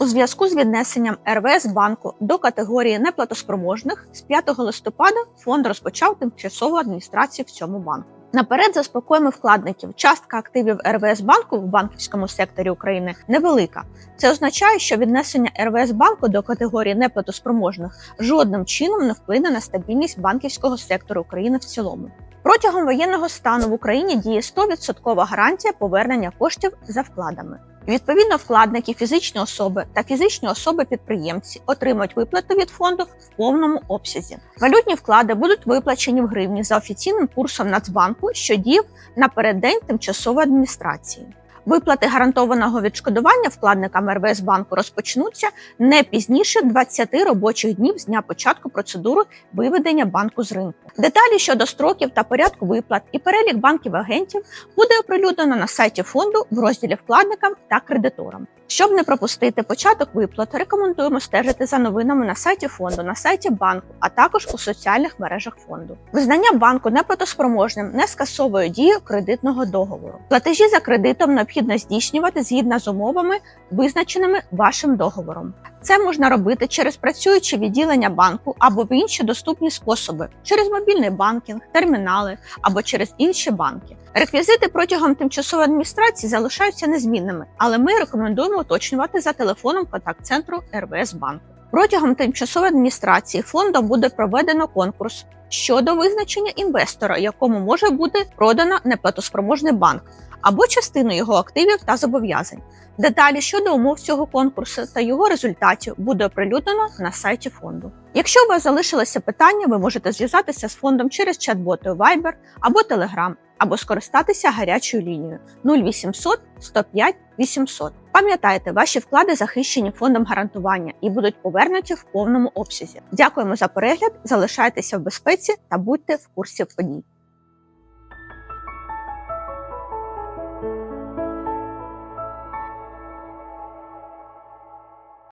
У зв'язку з віднесенням РВС банку до категорії неплатоспроможних з 5 листопада фонд розпочав тимчасову адміністрацію в цьому банку. Наперед заспокоїмо вкладників. Частка активів РВС банку в банківському секторі України невелика. Це означає, що віднесення РВС банку до категорії неплатоспроможних жодним чином не вплине на стабільність банківського сектору України в цілому. Протягом воєнного стану в Україні діє 100% гарантія повернення коштів за вкладами. Відповідно, вкладники, фізичні особи та фізичні особи-підприємці отримають виплату від фонду в повному обсязі. Валютні вклади будуть виплачені в гривні за офіційним курсом Нацбанку, що діяв напереддень тимчасової адміністрації. Виплати гарантованого відшкодування вкладникам РВС банку розпочнуться не пізніше 20 робочих днів з дня початку процедури виведення банку з ринку. Деталі щодо строків та порядку виплат і перелік банків-агентів буде оприлюднено на сайті фонду в розділі вкладникам та кредиторам. Щоб не пропустити початок виплат, рекомендуємо стежити за новинами на сайті фонду, на сайті банку, а також у соціальних мережах фонду. Визнання банку неплатоспроможним не скасовує дію кредитного договору. Платежі за кредитом необхідно здійснювати згідно з умовами, визначеними вашим договором. Це можна робити через працюючі відділення банку або в інші доступні способи через мобільний банкінг, термінали або через інші банки. Реквізити протягом тимчасової адміністрації залишаються незмінними, але ми рекомендуємо уточнювати за телефоном контакт-центру РВС банку. Протягом тимчасової адміністрації фондом буде проведено конкурс щодо визначення інвестора, якому може бути продано неплатоспроможний банк або частину його активів та зобов'язань. Деталі щодо умов цього конкурсу та його результатів буде оприлюднено на сайті фонду. Якщо у вас залишилося питання, ви можете зв'язатися з фондом через чат-боти Viber або Telegram, або скористатися гарячою лінією 0800 105 800. Пам'ятайте, ваші вклади захищені фондом гарантування і будуть повернуті в повному обсязі. Дякуємо за перегляд, залишайтеся в безпеці та будьте в курсі подій.